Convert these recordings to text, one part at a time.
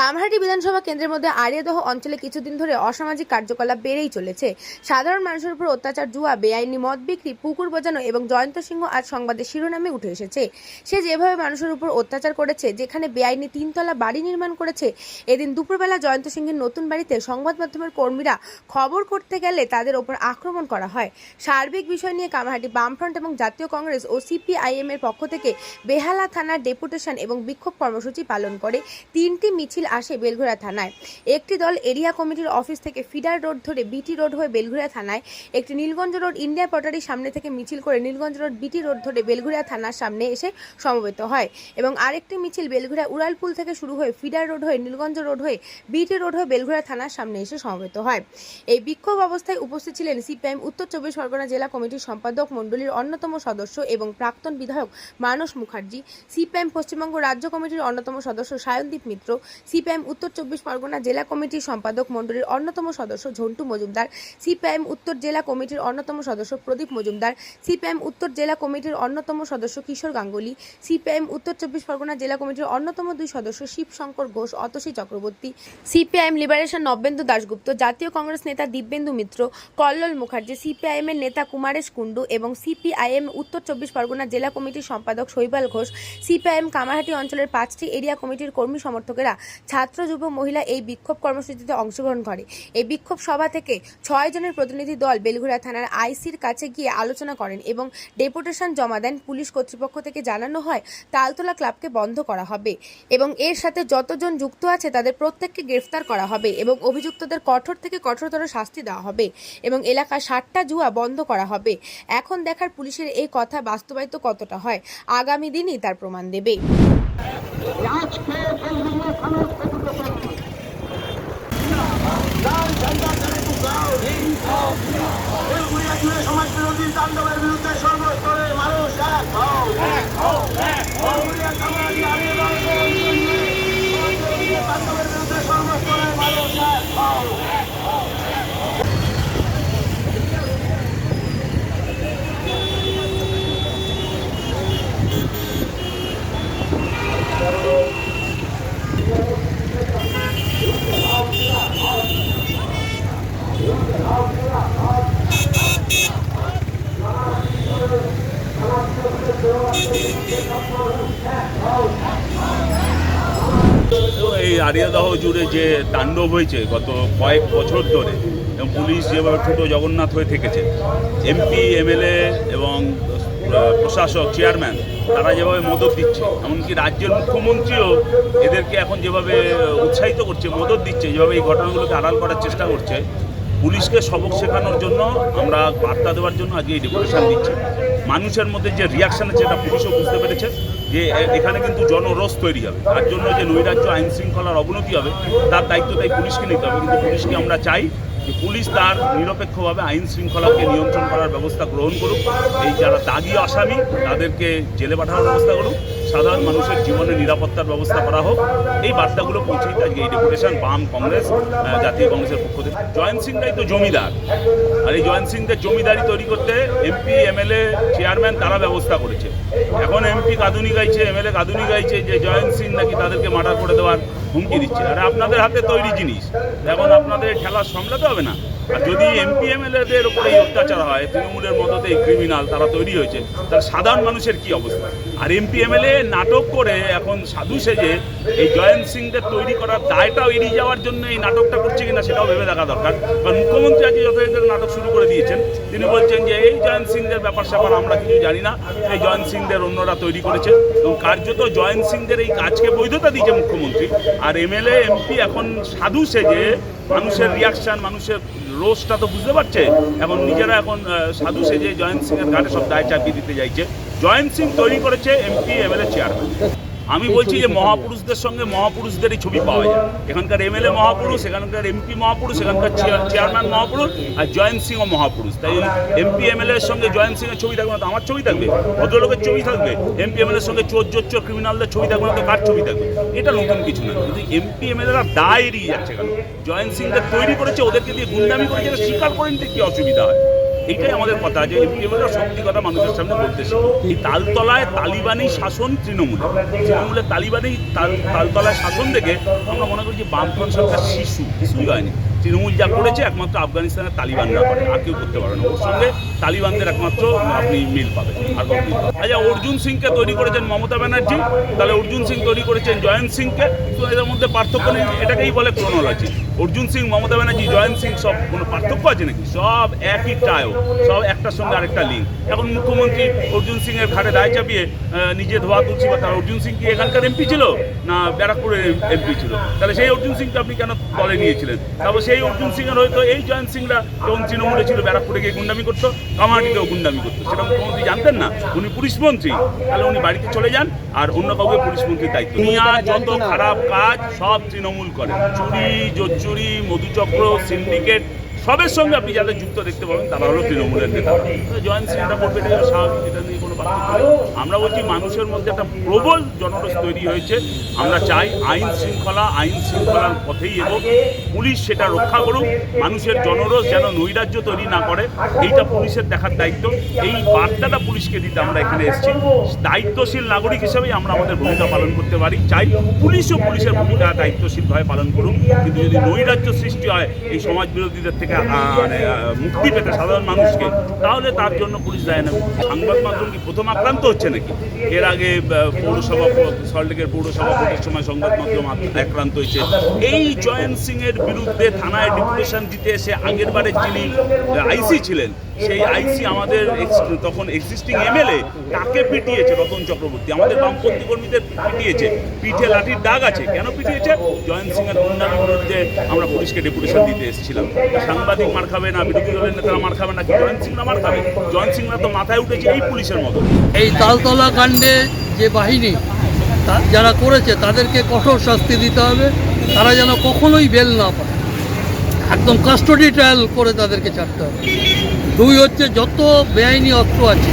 কামহাটি বিধানসভা কেন্দ্রের মধ্যে আরিয়াদহ অঞ্চলে কিছুদিন ধরে অসামাজিক কার্যকলাপ বেড়েই চলেছে। সাধারণ মানুষের উপর অত্যাচার, জুয়া, বেআইনি মদ বিক্রি, পুকুর বোজানো এবং জয়ন্ত সিংহ আজ সংবাদের শিরোনামে উঠে এসেছে। সে যেভাবে মানুষের উপর অত্যাচার করেছে, যেখানে বেআইনি তিনতলা বাড়ি নির্মাণ করেছে, এদিন দুপুরবেলা জয়ন্ত সিংহের নতুন বাড়িতে সংবাদ মাধ্যমের কর্মীরা খবর করতে গেলে তাদের ওপর আক্রমণ করা হয়। সার্বিক বিষয় নিয়ে কামাহাটি বামফ্রন্ট এবং জাতীয় কংগ্রেস ও সিপিআইএম এর পক্ষ থেকে বেহালা থানার ডেপুটেশন এবং বিক্ষোভ কর্মসূচি পালন করে তিনটি মিছিল আসে বেলঘোড়া থানায়। একটি দল এরিয়া কমিটির অফিস থেকে ফিডার রোড ধরে বিটি রোড হয়ে বেলঘোড়া থানায় একটি নীলগঞ্জ রোড ইন্ডিয়া পটারির সামনে থেকে মিছিল করে নীলগঞ্জ রোড বিটি রোড ধরে বেলঘোড়া থানার সামনে এসে সমবেত হয় এবং আরেকটি মিছিল বেলঘোড়া উড়ালপুল থেকে শুরু হয়ে ফিডার রোড হয়ে নীলগঞ্জ রোড হয়ে বিটি রোড হয়ে বেলঘোড়া থানার সামনে এসে সমবেত হয়। এই বিক্ষোভ অবস্থায় উপস্থিত ছিলেন সিপিআইএম, উত্তর চব্বিশ পরগনা জেলা কমিটির সম্পাদক মণ্ডলীর অন্যতম সদস্য এবং প্রাক্তন বিধায়ক মানস মুখার্জি, সিপিআইএম পশ্চিমবঙ্গ রাজ্য কমিটির অন্যতম সদস্য সায়নদীপ মিত্র সিপিআইএম উত্তর চব্বিশ পরগনা জেলা কমিটির সম্পাদক মণ্ডলীর অন্যতম সদস্য ঝন্টু মজুমদার, সিপিআইএম উত্তর জেলা কমিটির অন্যতম সদস্য প্রদীপ মজুমদার, সিপিআইএম উত্তর জেলা কমিটির অন্যতম সদস্য কিশোর গাঙ্গুলি, সিপিআইএম উত্তর চব্বিশ পরগনা জেলা কমিটির অন্যতম দুই সদস্য শিবশঙ্কর ঘোষ, অতসী চক্রবর্তী, সিপিআইএম লিবারেশন নবেন্দু দাশগুপ্ত, জাতীয় কংগ্রেস নেতা দিব্যেন্দু মিত্র, কল্লোল মুখার্জি, সিপিআইএম এর নেতা কুমারেশ কুণ্ডু এবং সিপিআইএম উত্তর চব্বিশ পরগনা জেলা কমিটির সম্পাদক শৈবাল ঘোষ, সিপিআইএম কামারহাটি অঞ্চলের পাঁচটি এরিয়া কমিটির কর্মী সমর্থকেরা ছাত্র, যুব, মহিলা এই বিক্ষোভ কর্মসূচিতে অংশগ্রহণ করে। এই বিক্ষোভ সভা থেকে ছয় জনের প্রতিনিধি দল বেলঘুরা থানার আইসির কাছে গিয়ে আলোচনা করেন এবং ডেপুটেশন জমা দেন পুলিশ কর্তৃপক্ষ থেকে জানানো হয়, তালতলা ক্লাবকে বন্ধ করা হবে এবং এর সাথে যতজন যুক্ত আছে তাদের প্রত্যেককে গ্রেফতার করা হবে এবং অভিযুক্তদের কঠোর থেকে কঠোরতর শাস্তি দেওয়া হবে এবং এলাকার ষাটটা জুয়া বন্ধ করা হবে। এখন দেখার পুলিশের এই কথা বাস্তবায়িত কতটা হয়, আগামী দিনই তার প্রমাণ দেবে। সমাজ বিরোধী তাণ্ডবের বিরুদ্ধে সর্বস্তরের মানুষ এক হোক এক হোক বেলঘরিয়া কামারি আগে বাংলা সমাজ বিরোধী তাণ্ডবের বিরুদ্ধে সর্বস্তরের মানুষ এক হও তো এই আরিয়াদহ জুড়ে যে তাণ্ডব হয়েছে গত কয়েক বছর ধরে, এবং পুলিশ যেভাবে ছোটো জগন্নাথ হয়ে থেকেছে এমপি এমএলএ এবং প্রশাসক চেয়ারম্যান তারা যেভাবে মদত দিচ্ছে, এমনকি রাজ্যের মুখ্যমন্ত্রীও এদেরকে এখন যেভাবে উৎসাহিত করছে, মদত দিচ্ছে, যেভাবে এই ঘটনাগুলোকে আড়াল করার চেষ্টা করছে, পুলিশকে সবক শেখানোর জন্য আমরা বার্তা দেওয়ার জন্য আজকে এই ডেপুটেশন দিচ্ছি। মানুষের মধ্যে যে রিয়াকশন আছে এটা পুলিশও বুঝতে পেরেছে। যে এখানে কিন্তু জনরস তৈরি হবে। তার জন্য যে নৈরাজ্য আইন শৃঙ্খলার অবনতি হবে, তার দায়িত্ব তাই পুলিশকে নিতে হবে। কিন্তু পুলিশকে আমরা চাই যে পুলিশ তার নিরপেক্ষভাবে আইন শৃঙ্খলাকে নিয়ন্ত্রণ করার ব্যবস্থা গ্রহণ করুক। এই যারা দাগি আসামি, তাদেরকে জেলে পাঠানোর ব্যবস্থা করুক। সাধারণ মানুষের জীবনে নিরাপত্তার ব্যবস্থা করা হোক। এই বার্তাগুলো পৌঁছেই আজকে এই ডেপুটেশন বাম কংগ্রেস জাতীয় কংগ্রেসের পক্ষ থেকে। জয়ন্ত সিংটাই তো জমিদার। আর এই জয়ন্ত সিংদের জমিদারি তৈরি করতে এমপি, এমএলএ, চেয়ারম্যান তারা ব্যবস্থা করেছে। এখন এমপি কাঁদুনি গাইছে, এমএলএ কাঁদুনি গাইছে যে জয়ন্ত সিং নাকি তাদেরকে মার্ডার করে দেওয়ার হুমকি দিচ্ছে আর আপনাদের হাতে তৈরি জিনিস। এখন আপনাদের খেলা সামলাতে হবে না। আর যদি এমপি এমএলএদের উপরে এই অত্যাচার হয়, তৃণমূলের মদতে এই ক্রিমিনাল তারা তৈরি হয়েছে তার সাধারণ মানুষের কি অবস্থা? আর এমপি এমএলএ নাটক করে এখন সাধু সেজে এই জয়ন্ত সিংদের তৈরি করার দায়টাও এড়িয়ে যাওয়ার জন্য এই নাটকটা করছে কিনা সেটাও ভেবে দেখা দরকার। কারণ মুখ্যমন্ত্রী আজকে যথাযথ নাটক শুরু করে দিয়েছেন। তিনি বলছেন যে এই জয়ন্ত সিংদের ব্যাপার স্যাপার আমরা কিছু জানি না। এই জয়ন্ত সিংদের অন্যরা তৈরি করেছে। এবং কার্যত জয়ন্ত সিংদের এই কাজকে বৈধতা দিয়েছে মুখ্যমন্ত্রী। আর এমএলএ এমপি এখন সাধু সেজে মানুষের রিয়াকশন মানুষের রোষটা তো বুঝতে পারছে? এবং নিজেরা এখন সাধু সেজে জয়ন্ত সিং এর ঘাটে সব দায় চাপিয়ে দিতে চাইছে জয়ন্ত সিং তৈরি করেছে এমপি এমএলএ চেয়ারম্যান আমি বলছি যে মহাপুরুষদের সঙ্গে মহাপুরুষদেরই ছবি পাওয়া যায়। এখানকার এমএলএ মহাপুরুষ, এখানকার এমপি মহাপুরুষ, এখানকার চেয়ার- চেয়ারম্যান মহাপুরুষ আর জয়ন্ত সিংও মহাপুরুষ। তাই এমপি এমএলএ এর সঙ্গে জয়ন্ত সিংয়ের ছবি থাকবে না তো আমার ছবি থাকবে? ভদ্রলোকের ছবি থাকবে? এমপি এমএলএ সঙ্গে চোর জোর চোর ক্রিমিনালদের ছবি থাকবে না তো কার ছবি থাকবে? এটা নতুন কিছু না। কিন্তু এমপি এমএলএরা দায় এড়িয়ে যাচ্ছে কেন? জয়ন্ত সিংদের তৈরি করেছে, ওদেরকে দিয়ে গুন্ডামি করেছে স্বীকার করেন কি অসুবিধা হয়? এইটাই আমাদের কথা, যে এমপিএমএলরা সত্যি কথা মানুষের সামনে বলতে শিখুক। এই তালতলায় তালিবানি শাসন তৃণমূলে তৃণমূলের তালিবানি তাল- তালতলায় শাসন দেখে আমরা মনে করি যে বামফ্রন্ট সরকার শিশু, কিছুই হয়নি। তৃণমূল যা করেছে একমাত্র আফগানিস্তানের তালিবানরা করে, আর কেউ করতে পারে না। ওর সঙ্গে তালিবানদের একমাত্র আপনি মিল পাবেন আর। আচ্ছা অর্জুন সিংকে তৈরি করেছেন মমতা ব্যানার্জি, তাহলে অর্জুন সিং তৈরি করেছেন জয়ন্ত সিংকে। তো এদের মধ্যে পার্থক্য নেই, এটাকেই বলে ক্রোনোলজি অর্জুন সিং, মমতা ব্যানার্জি, জয়ন্ত সিং, সব কোনো পার্থক্য আছে নাকি? সব একই টায়ো সব একটার সঙ্গে আরেকটা লিঙ্ক এখন মুখ্যমন্ত্রী অর্জুন সিং এর ঘাটে দায় চাপিয়ে নিজে ধোয়া তুলছি বা তার অর্জুন সিং কি এখানকার এমপি ছিল? না ব্যারাকপুরের এমপি ছিল? তাহলে সেই অর্জুন সিংকে আপনি কেন দলে নিয়েছিলেন? তারপর সেই অর্জুন সিং এর হয়তো এই জয়ন্ত সিংরা যখন তৃণমূলে ছিল ব্যারাকপুরে গিয়ে গুন্ডামি করতো কামাহাটিতেও গুন্ডামি করতো। সেটা মুখ্যমন্ত্রী জানতেন না। উনি পুলিশ মন্ত্রী। তাহলে উনি বাড়িতে চলে যান আর অন্য কাউকে পুলিশ মন্ত্রীর দায়িত্ব দুনিয়া যত খারাপ কাজ সব তৃণমূল করে। চুরি জোচ্চুরি মধুচক্র সিন্ডিকেট সবের সঙ্গে আপনি যাদের যুক্ত দেখতে পাবেন, তারা হলো তৃণমূলের নেতা। জয়েন্ট সিংটা করবে, এটা স্বাভাবিক, এটা নিয়ে কোনো আমরা বলছি মানুষের মধ্যে একটা প্রবল জনরোষ তৈরি হয়েছে। আমরা চাই আইন শৃঙ্খলা, আইন শৃঙ্খলার পথেই এগোক। পুলিশ সেটা রক্ষা করুক। মানুষের জনরোষ যেন নৈরাজ্য তৈরি না করে, এইটা পুলিশের দেখার দায়িত্ব। এই বার্তাটা পুলিশকে দিতে আমরা এখানে এসেছি। দায়িত্বশীল নাগরিক হিসেবেই আমরা আমাদের ভূমিকা পালন করতে পারি। চাই পুলিশও পুলিশের ভূমিকা দায়িত্বশীলভাবে পালন করুক। কিন্তু যদি নৈরাজ্য সৃষ্টি হয়, এই সমাজ বিরোধীদের থেকে আহ, মানে, মুক্তি পেতে সাধারণ মানুষকে তাহলে তার জন্য পুলিশ দেয় না। সংবাদ মাধ্যম কি প্রথম আক্রান্ত হচ্ছে নাকি? এর আগে পৌরসভা সল্টলেকের পৌরসভা ভোটের সময় সংবাদ মাধ্যম আক- আক্রান্ত হয়েছে। এই জয়ন্ত সিং এর বিরুদ্ধে থানায় ডিপুটেশন দিতে এসে আগের বারে যিনি আইসি ছিলেন সেই আইসি আমাদের তখন এক্সিস্টিং এমএলএ তাকে পিটিয়েছে রতন চক্রবর্তী? আমাদের বামপন্থী কর্মীদের পিটিয়েছে। পিঠে লাঠির দাগ আছে। কেন পিটিয়েছে? জয়ন্ত সিং এর গুন্ডামির বিরুদ্ধে আমরা পুলিশকে ডেপুটেশন দিতে এসেছিলাম। সাংবাদিক মার খাবে না বিরোধী দলের নেতারা মার খাবে না কি জয়ন্ত সিংরা মার খাবে? জয়ন্ত সিংরা তো মাথায় উঠেছে এই পুলিশের মতো। এই তালতলা কাণ্ডে যে বাহিনী তা- যারা করেছে তাদেরকে কঠোর শাস্তি দিতে হবে। তারা যেন কখনোই বেল না পায়। একদম কাস্টডি ট্রায়াল করে তাদেরকে ছাড়তে হবে। দুই হচ্ছে যত বেআইনি অস্ত্র আছে,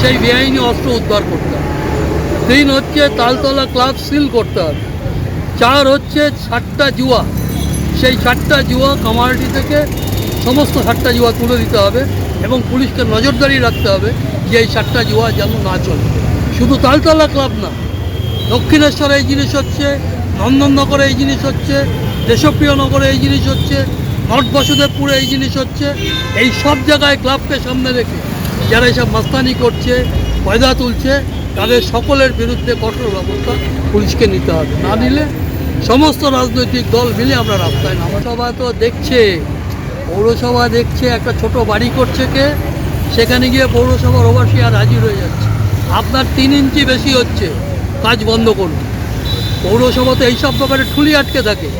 সেই বেআইনি অস্ত্র উদ্ধার করতে হবে। তিন হচ্ছে তালতলা ক্লাব সিল করতে হবে। চার হচ্ছে সাতটা জুয়া, সেই সাতটা জুয়া কামারটি থেকে সমস্ত সাতটা জুয়া তুলে দিতে হবে এবং পুলিশকে নজরদারি রাখতে হবে যে এই সাতটা জুয়া যেন না চলে। শুধু তালতলা ক্লাব না, দক্ষিণেশ্বরে এই জিনিস হচ্ছে, নন্দননগরে এই জিনিস হচ্ছে, দেশপ্রিয় নগরে এই জিনিস হচ্ছে নর্থ বাসুদেবপুরে এই জিনিস হচ্ছে, এই সব জায়গায় ক্লাবকে সামনে রেখে যারা এসব মাস্তানি করছে, পয়দা তুলছে, তাদের সকলের বিরুদ্ধে কঠোর ব্যবস্থা পুলিশকে নিতে হবে। না নিলে সমস্ত রাজনৈতিক দল মিলে আমরা রাস্তায় নামা সভা তো দেখছে। পৌরসভা দেখছে, একটা ছোট বাড়ি করছে কে, সেখানে গিয়ে পৌরসভার ওভারসিয়ার হাজির হয়ে যাচ্ছে। আপনার তিন ইঞ্চি বেশি হচ্ছে, কাজ বন্ধ করুন। পৌরসভা তো এইসব ব্যাপারে ঠুলি আটকে থাকে।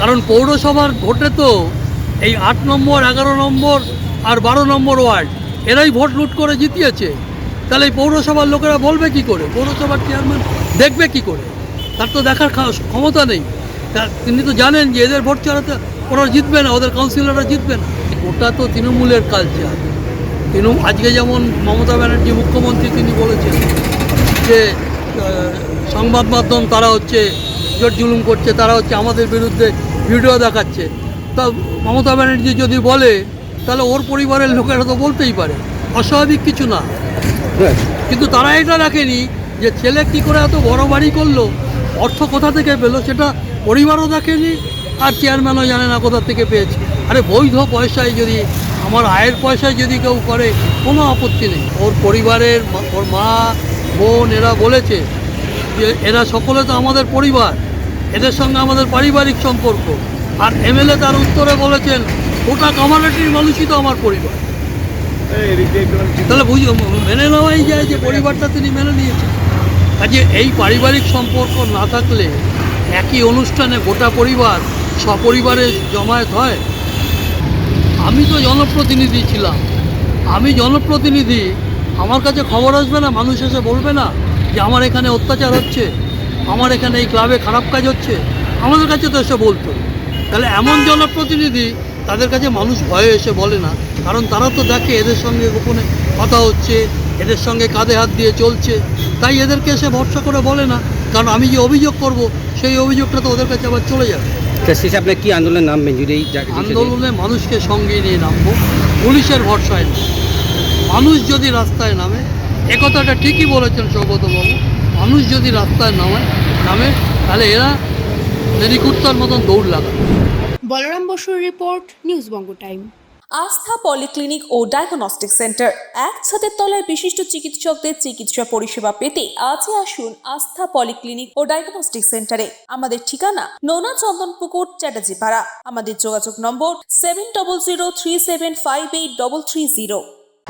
কারণ পৌরসভার ভোটে তো এই আট নম্বর, এগারো নম্বর আর বারো নম্বর ওয়ার্ড, এরাই ভোট লুট করে জিতিয়েছে। তাহলে এই পৌরসভার লোকেরা বলবে কি করে? পৌরসভার চেয়ারম্যান দেখবে কি করে? তার তো দেখার ক্ষমতা নেই। তিনি তো জানেন যে এদের ভোট ছাড়াতে ওরা জিতবে না, ওদের কাউন্সিলররা জিতবে না। ওটা তো তৃণমূলের কালচার তৃণমূল আজকে যেমন মমতা ব্যানার্জি মুখ্যমন্ত্রী তিনি বলেছেন যে সংবাদ মাধ্যম তারা হচ্ছে জোর জুলুম করছে, তারা হচ্ছে আমাদের বিরুদ্ধে ভিডিও দেখাচ্ছে। তা মমতা ব্যানার্জি যদি বলে, তাহলে ওর পরিবারের লোকেরা তো বলতেই পারে। অস্বাভাবিক কিছু না। কিন্তু তারা এটা রাখেনি যে ছেলে কি করে এত বড় বাড়ি করল, অর্থ কোথা থেকে পেল সেটা পরিবারও দেখেনি, আর চেয়ারম্যানও জানে না কোথা থেকে পেয়েছে। আরে বৈধ পয়সায় যদি, আমার আয়ের পয়সায় যদি কেউ করে, কোনো আপত্তি নেই। ওর পরিবারের ওর মা, বোন এরা বলেছে যে এরা সকলে তো আমাদের পরিবার। এদের সঙ্গে আমাদের পারিবারিক সম্পর্ক। আর এমএলএ তার উত্তরে বলেছেন গোটা কামারাটির মানুষই তো আমার পরিবার। তাহলে বুঝ, মেনে নেওয়াই যায় যে পরিবারটা তিনি মেনে নিয়েছেন। কাজে এই পারিবারিক সম্পর্ক না থাকলে একই অনুষ্ঠানে গোটা পরিবার সপরিবারে জমায়েত হয়? আমি তো জনপ্রতিনিধি ছিলাম। আমি জনপ্রতিনিধি, আমার কাছে খবর আসবে না, মানুষ এসে বলবে না যে আমার এখানে অত্যাচার হচ্ছে, আমার এখানে এই ক্লাবে খারাপ কাজ হচ্ছে। আমাদের কাছে তো এসে বলতো। তাহলে এমন জনপ্রতিনিধি তাদের কাছে মানুষ ভয়ে এসে বলে না। কারণ তারা তো দেখে এদের সঙ্গে গোপনে কথা হচ্ছে এদের সঙ্গে কাঁধে হাত দিয়ে চলছে। তাই এদেরকে এসে ভরসা করে বলে না। কারণ আমি যে অভিযোগ করব সেই অভিযোগটা তো ওদের কাছে আবার চলে যাবে। শেষে আপনার কি নামবেন যদি জা- জিনিসটা দিয়ে- আন্দোলনে মানুষকে সঙ্গে নিয়ে নামবো পুলিশের ভরসায় না মানুষ যদি রাস্তায় নামে একথাটা ঠিকই বলেছেন সৌগতবাবু মানুষ যদি রাস্তায় নামে নামে তাহলে এরা নেরিকুত্তার মতন দৌড় লাগা। বলরাম বসুর report news Banga time. Astha polyclinic ও ডায়াগনস্টিক সেন্টার এক তলায় বিশিষ্ট চিকিৎসকদের চিকিৎসা পরিষেবা পেতে আজই আসুন আস্থা পলিক্লিনিক ও ডায়াগনস্টিক সেন্টারে। আমাদের ঠিকানা নোনা চন্দনপুকুর চ্যাটার্জি পাড়া আমাদের যোগাযোগ number seven double zero three seven five eight double three zero.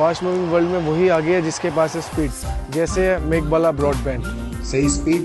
Fast moving world মে ওই আগে জিসকে পাস স্পিড জেসে स्पीड जैसे मेघबाला ब्रॉडबैंड सही स्पीड